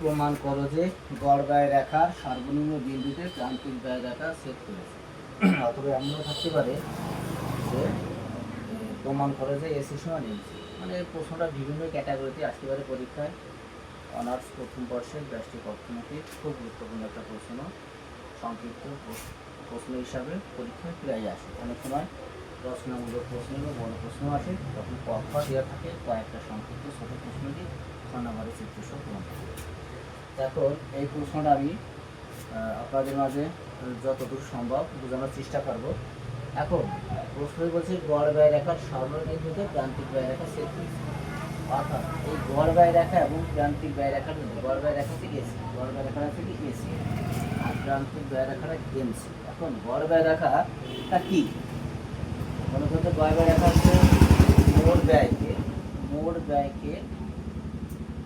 প্রমাণ করো যে গড় ব্যয় রেখার সর্বনিম্ন বিন্দুতে প্রান্তিক ব্যয় রেখা সেট করেছে। অথবা এমনও থাকতে পারে যে প্রমাণ করো যে এসি সমান এমসি মানে প্রশ্নটা বিভিন্ন ক্যাটাগরিতে আসতে পারে পরীক্ষায়। অনার্স প্রথম বর্ষের ব্যষ্টিক অর্থনীতি, খুব গুরুত্বপূর্ণ একটা প্রশ্ন। সংক্ষিপ্ত প্রশ- প্রশ্ন হিসাবে পরীক্ষায় প্রায় আসে। অনেক সময় রচনামূলক প্রশ্ন এবং বড় প্রশ্ন আসে, তখন কক্ষ দেওয়া থাকে কয়েকটা সংক্ষিপ্ত ছোট প্রশ্ন দিয়ে ছ নম্বরের চিত্রসহ করবে এখন এই প্রশ্নটা আমি আপনাদের মাঝে যতদূর সম্ভব বোঝানোর চেষ্টা করব। এখন প্রশ্নই বলছে, গড় ব্যয় রেখার সর্বনিম্নতে প্রান্তিক ব্যয় রেখা সেট অর্থাৎ এই গড় ব্যয় রেখা এবং প্রান্তিক ব্যয় রেখার মধ্যে, গড় ব্যয় রেখা থেকে এসি গড় ব্যয় রেখাটা থেকে এসি আর প্রান্তিক ব্যয় রেখাটা এমসি এখন, গড় ব্যয় রেখাটা কী? মনে করতে গড় ব্যয় রেখা হচ্ছে মোট ব্যয়কে মোট ব্যয়কে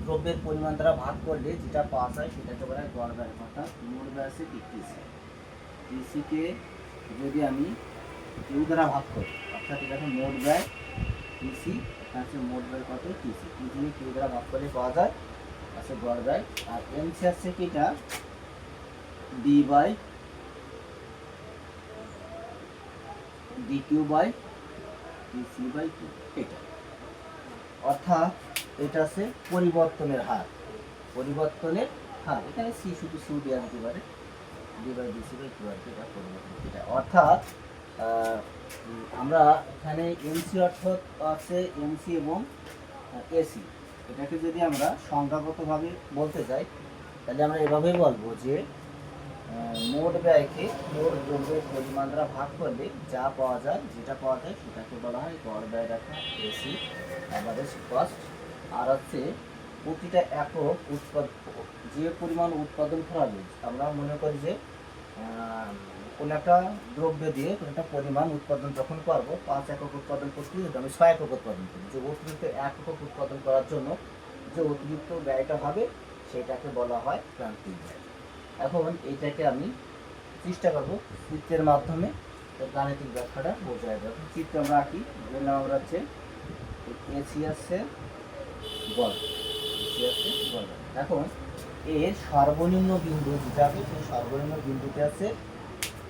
দ্রব্যের পরিমাণ দ্বারা ভাগ করলে যেটা পাওয়া যায় সেটাকে বলা হয় গড় ব্যয়, অর্থাৎ মোট ব্যয় আছে টিসি টিসিকে যদি আমি কিউ দ্বারা ভাগ করি, অর্থাৎ এটাকে মোট ব্যয় টিসি হচ্ছে মোট ব্যয় কত টিসি টিসি কিউ দ্বারা ভাগ করলে পাওয়া যায়? আছে গড় ব্যয়। আর এমসি আছে কি এটা? D by D Q by DC by Q এটা। অর্থাৎ এটা আছে পরিবর্তনের হার। পরিবর্তনের হার। এখানে সি শুধু সি দেওয়া যেতে পারে। ডি বাই আর পরিবর্তন এটা অর্থাৎ আমরা এখানে এমসি অর্থাৎ আছে এমসি এবং এসি এটাকে যদি আমরা সংখ্যাগতভাবে বলতে যাই, তাহলে আমরা এভাবেই বলব যে মোট ব্যয়কে মোট দ্রব্যের পরিমাণ দ্বারা ভাগ করলে যা পাওয়া যায়, যেটা পাওয়া যায় সেটাকে বলা হয় গড় ব্যয় রেখা এসি অ্যাভারেজ কস্ট আর হচ্ছে প্রতিটা একক উৎপাদ, যে পরিমাণ উৎপাদন করা হবে আমরা মনে করি যে কোনো একটা দ্রব্য দিয়ে কোনো একটা পরিমাণ উৎপাদন যখন করব, পাঁচ একক উৎপাদন যদি আমি ছয় একক উৎপাদন করি যে অতিরিক্ত এক একক উৎপাদন করার জন্য যে অতিরিক্ত ব্যয়টা হবে, সেটাকে বলা হয় প্রান্তিক ব্যয়। এখন এইটাকে আমি চেষ্টা করব চিত্রের মাধ্যমে গাণিতিক ব্যাখ্যাটা বোঝায়। দেবো চিত্র আমরা আঁকি ধরলাম আমরা হচ্ছে এসি আছে গড় এসি আছে গড় এখন এর সর্বনিম্ন বিন্দু যেটা আছে, সেই সর্বনিম্ন বিন্দুতে আছে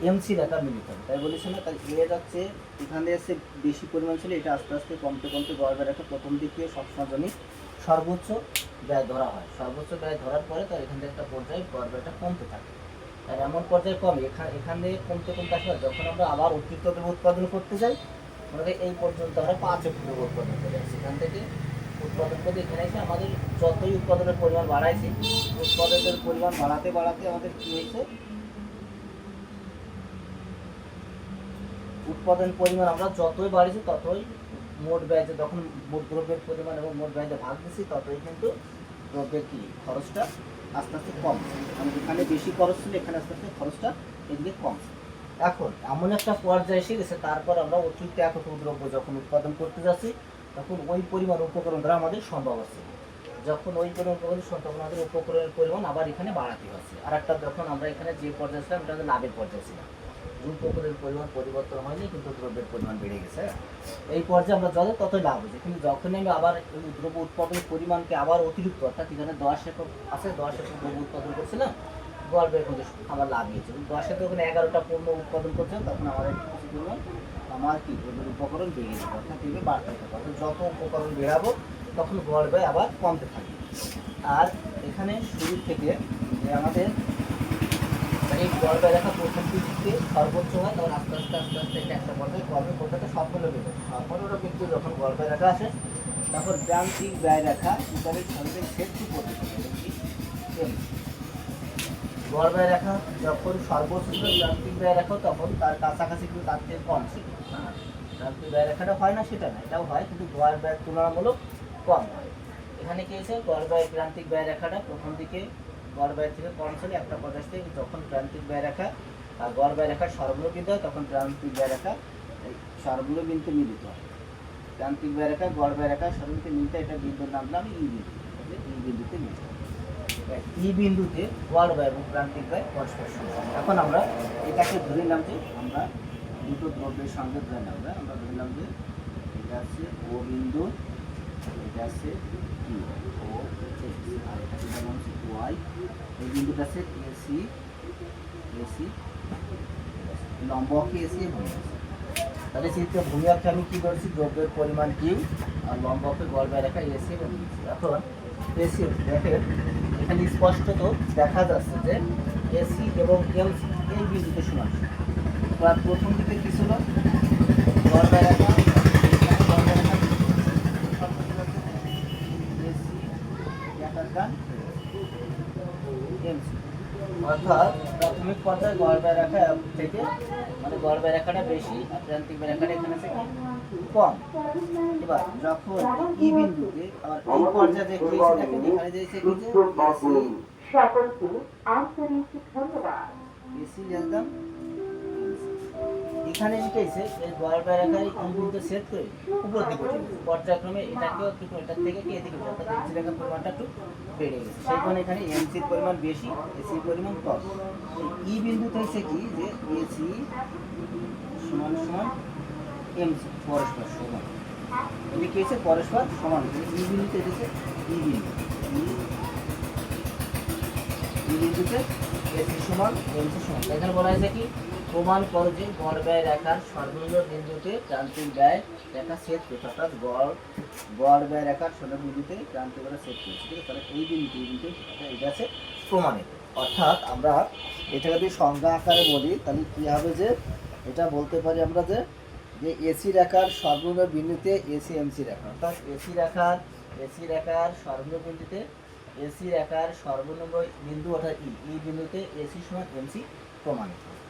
এমসি রেখা মিলিত হবে তাই বলেছি না তাই এ যাচ্ছে, এখানে এসে বেশি পরিমাণ ছিল, এটা আস্তে আস্তে কমতে কমতে গড়বের রেখা প্রথম দিকে সবসময় জন্য সর্বোচ্চ ব্যয় ধরা হয়। সর্বোচ্চ ব্যয় ধরার পরে তার এখান থেকে একটা পর্যায়ে গড়বেটা কমতে থাকে। আর এমন পর্যায়ে কমে এখান থেকে কমতে কমতে আসলে যখন আমরা আবার অতিরিক্ত দ্রব্য উৎপাদন করতে যাই, আমাদের এই পর্যন্ত আমরা পাঁচ দ্রব্য উৎপাদন করে আসি এখান থেকে উৎপাদন করতে এখানে এসে আমাদের যতই উৎপাদনের পরিমাণ বাড়াইছি, উৎপাদনের পরিমাণ বাড়াতে বাড়াতে আমাদের কি হয়েছে? উৎপাদন পরিমাণ আমরা যতই বাড়িয়েছি ততই মোট ব্যয় যখন মোট দ্রব্যের পরিমাণ এবং মোট ব্যয়তে ভাগ দিচ্ছি ততই কিন্তু দ্রব্যের কি খরচটা আস্তে আস্তে কম। মানে এখানে বেশি খরচ ছিল এখানে আস্তে আস্তে খরচটা এদিকে কম। এখন এমন একটা পর্যায়ে এসে গেছে, তারপর আমরা অতিরিক্ত একক দ্রব্য যখন উৎপাদন করতে যাচ্ছি, তখন ওই পরিমাণ উপকরণ দ্বারা আমাদের সম্ভব আছে যখন ওই পরিমাণ উপকরণ তখন আমাদের উপকরণের পরিমাণ আবার এখানে বাড়াতে হচ্ছে। আর একটা যখন আমরা এখানে যে পর্যায়ে ছিলাম হচ্ছে লাভের পর্যায়ে ছিলাম। উপকরণের পরিমাণ পরিবর্তন হয়নি, কিন্তু দ্রব্যের পরিমাণ বেড়ে গেছে। এই পর্যায়ে আমরা যত ততই লাভ হচ্ছে। কিন্তু যখনই আমি আবার দ্রব্য উৎপাদনের পরিমাণকে আবার অতিরিক্ত, অর্থাৎ এখানে দশ একক আছে, দশ একক দ্রব্য উৎপাদন করছিলাম গল্পের মধ্যে আমার লাভ হয়েছে। দশ ওখানে এগারোটা পণ্য উৎপাদন করছিলাম তখন আমার পরিমাণ আমার কি? উপকরণ বেড়ে যাবে অর্থাৎ এভাবে বাড়তে থাকে। অর্থাৎ যত উপকরণ বেড়াবো, তখন গড় আবার কমতে থাকে। আর এখানে শুরু থেকে আমাদের গড় ব্যয় দেখা প্রথম দিকে সর্বোচ্চ হয় তখন আস্তে আস্তে আস্তে আস্তে এটা একটা পর্যায়ে কর্মে কোথাতে সফল হবে সফলটা কিন্তু যখন ব্যয় রেখা আসে তখন যান্ত্রিক ব্যয় রেখা ইত্যাদির সঙ্গে সেতু গড় রেখা যখন সর্বোচ্চ যান্ত্রিক ব্যয় রেখা তখন তার কাছাকাছি কিন্তু তার থেকে কম ছিল। হ্যাঁ, যান্ত্রিক ব্যয় রেখাটা হয় না সেটা না এটাও হয় কিন্তু গড় ব্যয় তুলনামূলক কম হয়। এখানে কি হয়েছে? গড় ব্যয় প্রান্তিক ব্যয় রেখাটা প্রথম দিকে গড় ব্যয় থেকে কম ছিল একটা পর্যায়ে থেকে যখন প্রান্তিক ব্যয় রেখা আর গড় ব্যয় রেখার সর্বমূল বিন্দু হয় তখন প্রান্তিক ব্যয় রেখা বিন্দু মিলিত হয় প্রান্তিক ব্যয় রেখা গড় ব্যয় রেখা সর্বমূল মিলিত হয়, এটা বিন্দুর নাম দিলাম ই বিন্দু ই বিন্দুতে মিলিত হয়। ই বিন্দুতে গড় ব্যয় এবং প্রান্তিক ব্যয় পরস্পর। এখন আমরা এটাকে ধরে নিলাম যে আমরা দুটো দ্রব্যের সঙ্গে ধরে নিলাম আমরা আমরা ধরে নিলাম যে এটা আছে ও বিন্দু এটা কি ও আর বলা হচ্ছে ওয়াই এই বিন্দুটা এসি এসি লম্ব অক্ষে এসি তাহলে চিত্রে ভূমি অক্ষে আমি কি করছি? দ্রব্যের পরিমাণ কিউ আর লম্ব অক্ষে গড় রেখা এসি এবং এখন এসি দেখেন, এখানে স্পষ্টত দেখা যাচ্ছে যে এসি এবং এমসি এই বিন্দুতে সমান। এবার প্রথম দিকে কি ছিল? গড় রেখা এসি এমসি অর্থাৎ প্রাথমিক পর্যায়ে গর্ভে রেখা থেকে মানে গর্ভে রেখাটা বেশি আর প্রান্তিক রেখাটা এখানে থেকে কম। এবার যখন ই বিন্দুতে আর এই পর্যায়ে দেখতে দেখেন এখানে যে সকলকে আন্তরিক ধন্যবাদ। এসি লিখলাম এখানে এই গড় রেখায় ই বিন্দু সেট করে উপর দিকে পর্যায়ক্রমে এটাকেও একটু এটার থেকে এদিকে অর্থাৎ এসি রেখার পরিমাণটা একটু বেড়ে গেছে। সেই কারণে এখানে এমসির পরিমাণ বেশি এসির পরিমাণ কম। ই বিন্দুতে হচ্ছে কি? যে এসি সমান সমান এমসি পরস্পর সমান। এটি কি হচ্ছে পরস্পর সমান ই বিন্দুতে এসেছে ই বিন্দু। ই এই বিন্দুতে এসি সমান এমসি সমান। এখানে বলা হয়েছে কি? প্রমাণ করো যে গড় ব্যয় রেখার সর্বনিম্ন বিন্দুতে প্রান্তিক ব্যয় রেখা সেট করছে অর্থাৎ গড় গড় ব্যয় রেখার সর্বনিম্ন বিন্দুতে প্রান্তিক ব্যয় সেট করছে ঠিক আছে? তাহলে এই বিন্দুতে এই এটা- এটা আছে প্রমাণিত অর্থাৎ আমরা এটাকে যদি সংজ্ঞা আকারে বলি, তাহলে কি হবে যে এটা বলতে পারি আমরা যে যে এসি রেখার সর্বনিম্ন বিন্দুতে এসি এমসি রেখা। অর্থাৎ এসি রেখার এসি রেখার সর্বনিম্ন বিন্দুতে এসি রেখার সর্বনিম্ন বিন্দু, অর্থাৎ ই এই বিন্দুতে এসি সমান এমসি প্রমাণিত।